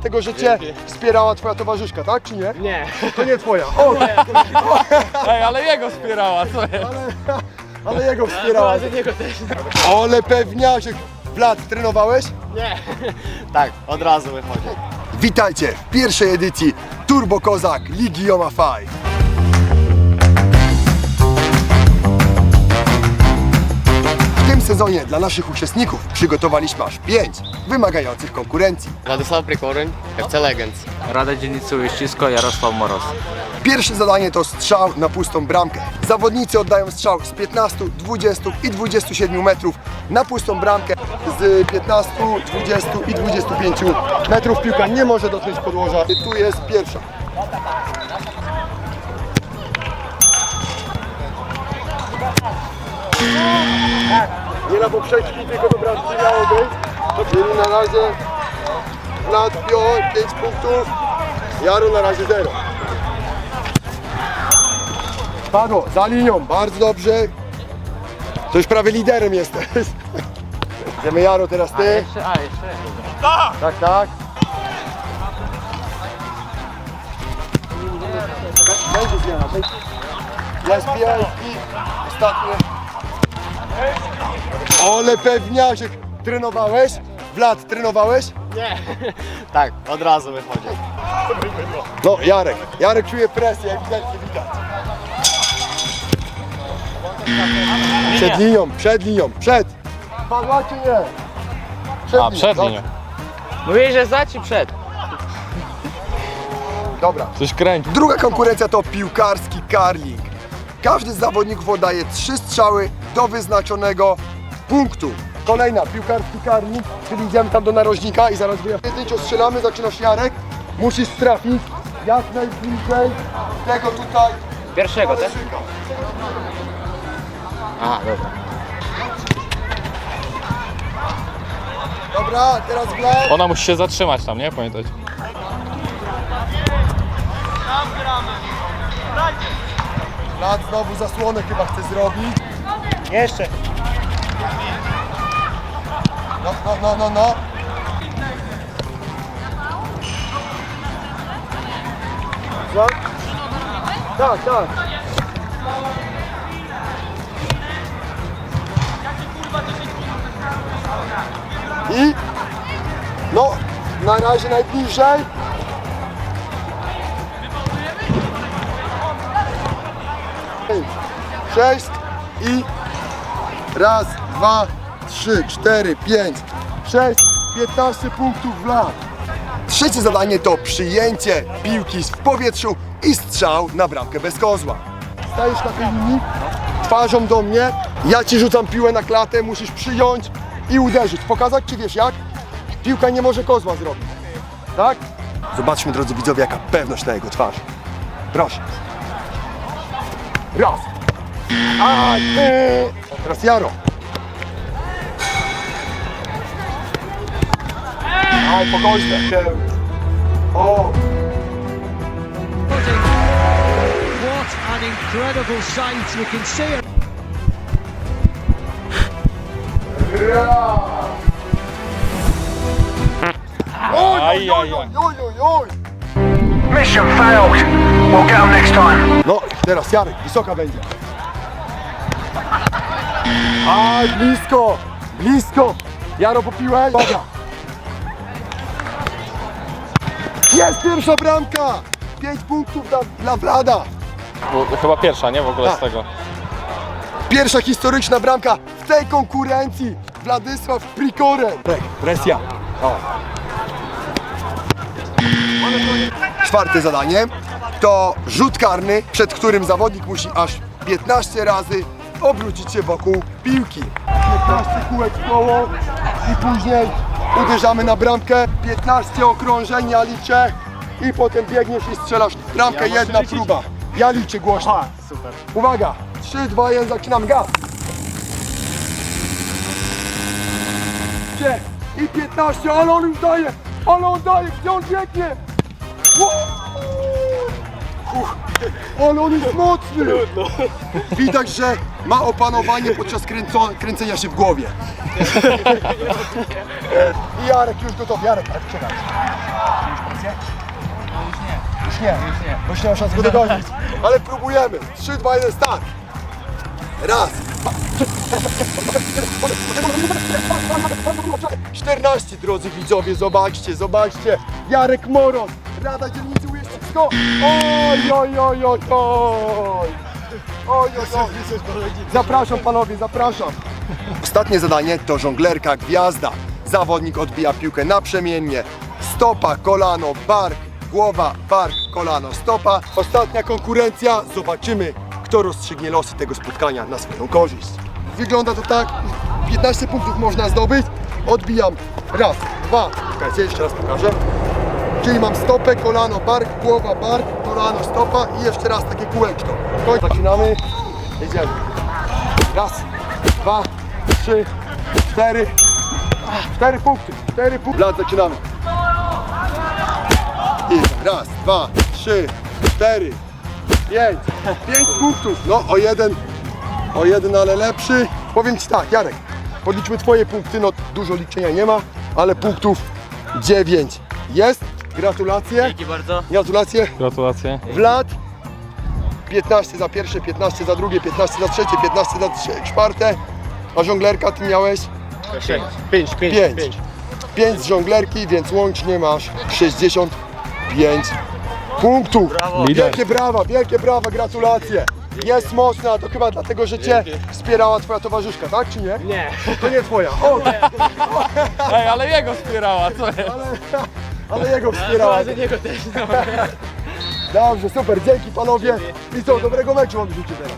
dlatego że cię wspierała twoja towarzyszka, tak czy nie? Nie. To nie twoja. O, Ej, ale jego wspierała, co jest? ale, ale jego wspierała. do niego też. Ole pewniaczek. Vlad, trenowałeś? Nie. Tak, od razu wychodzi. Witajcie w pierwszej edycji Turbo Kozak Ligi Yoma 5. sezonie dla naszych uczestników przygotowaliśmy aż 5 wymagających konkurencji. Władysław Prikoryń, FC Legends. Rada Dzielnicy Ujeścisko, Jarosław Moros. Pierwsze zadanie to strzał na pustą bramkę. Zawodnicy oddają strzał z 15, 20 i 27 metrów na pustą bramkę. Z 15, 20 i 25 metrów piłka nie może dotknąć podłoża. Tu jest pierwsza. Nie na poprzeczki, tylko do bramki miało być. Czyli na razie Vlad Pior 5 punktów, Jaro na razie 0. Padło, za linią, bardzo dobrze. To już prawie liderem jesteś. Idziemy Jaro, teraz ty. Jeszcze, a, jeszcze. Tak, tak. Będzie zmiana. będzie. Jest piękny. Ostatnie. Ole pewniaczek. Trenowałeś? Vlad, trenowałeś? Nie. Tak, od razu wychodzi. No, Jarek. Jarek czuje presję, ewidentnie widać. Przed linią, przed linią, przed. Padła czy nie? Przed A, przed linią. Mówię, że za czy przed? Dobra. Coś kręci. Druga konkurencja to piłkarski karling. Każdy z zawodników oddaje trzy strzały do wyznaczonego punktu. Kolejna, piłkarski karling, czyli idziemy tam do narożnika i zaraz wyjaśnię. Pojedynczo strzelamy, zaczynasz Jarek. Musisz trafić jak najbliżej tego tutaj Pierwszego, tak? Aha, dobra. Dobra, teraz Vlad. Ona musi się zatrzymać tam, nie? Pamiętać. Vlad znowu zasłonę chyba chce zrobić. Jeszcze. No, no, no, no, no. Co? Tak, tak. I? No, na razie najbliżej. Sześć i Raz, dwa, trzy, cztery, pięć, sześć, piętnaście punktów w lat. Trzecie zadanie to przyjęcie piłki w powietrzu i strzał na bramkę bez kozła. Stajesz na tej linii, twarzą do mnie, ja ci rzucam piłę na klatę, musisz przyjąć i uderzyć. Pokazać czy wiesz jak? Piłka nie może kozła zrobić. Tak? Zobaczmy drodzy widzowie jaka pewność na jego twarzy. Proszę. Raz. A, ty. Teraz Aj, pokoźne. O, What an incredible sight. We can see it. oj, Aj, oj, aj, oj, aj. oj, oj, oj. Mission failed. We'll get them next time. No, teraz Jarek, wysoka będzie. Aj, blisko, blisko. Jaro po piłę. Dobra. Jest pierwsza bramka. Pięć punktów dla, dla. Bo, chyba pierwsza, nie? W ogóle Tak. z tego. Pierwsza historyczna bramka w tej konkurencji. Władysław Prikoren. Tak, presja. O. Czwarte zadanie to rzut karny, przed którym zawodnik musi aż 15 razy obrócić się wokół piłki. 15 kółek w koło i później uderzamy na bramkę. 15 okrążeń, ja liczę i potem biegniesz i strzelasz. Bramkę jedna próba. Ja liczę głośno. Super. Uwaga! 3, 2, 1, zaczynam gaz! I 15, ale on już daje! Ale on daje! Gdzie on biegnie? Uff, Ale on jest mocny! Widać, że ma opanowanie podczas kręco, kręcenia się w głowie. I Jarek już gotowy. Jarek, tak czekaj. Już nie, bo już nie mam szans go dogonić. Ale próbujemy. 3, 2, 1, start. Raz. dwa, trzy. 14 drodzy widzowie, zobaczcie, zobaczcie. Jarek Moron, Rada Dzielnicy Ujeszczycko. Oj, oj, oj, oj, oj. Oj, oj, oj. Zapraszam panowie, zapraszam. Ostatnie zadanie to żonglerka gwiazda. Zawodnik odbija piłkę naprzemiennie. Stopa, kolano, bark, głowa, bark, kolano, stopa. Ostatnia konkurencja. Zobaczymy, kto rozstrzygnie losy tego spotkania na swoją korzyść. Wygląda to tak. 15 punktów można zdobyć. Odbijam. Raz, dwa. Czekajcie, jeszcze raz pokażę. Czyli mam stopę, kolano, bark, głowa, bark, kolano, stopa i jeszcze raz takie kółeczko. Koń- Zaczynamy. Jedziemy. Raz, dwa, trzy, cztery. Cztery punkty. Cztery punkty. Lat zaczynamy. I raz, dwa, trzy, cztery, pięć. Pięć punktów. No o jeden, o jeden, ale lepszy. Powiem Ci tak, Jarek, podliczmy Twoje punkty. No dużo liczenia nie ma, ale punktów dziewięć jest. Gratulacje. Dzięki bardzo. Gratulacje. Gratulacje. Wlad 15 za pierwsze, 15 za drugie, 15 za trzecie, 15 za trze- czwarte. A żonglerka ty miałeś 5, 5, 5. 5. 5 z żonglerki, więc łącznie masz 65 punktów. Lider. Wielkie brawa, wielkie brawa, gratulacje. Jest mocna, to chyba dlatego, że cię wspierała twoja towarzyszka, tak czy nie? Nie. To nie twoja. O, Ej, ale jego wspierała, co jest? ale, ale jego wspierała. niego też. Dobrze, super, dzięki panowie. I co, dobrego meczu wam życzę teraz.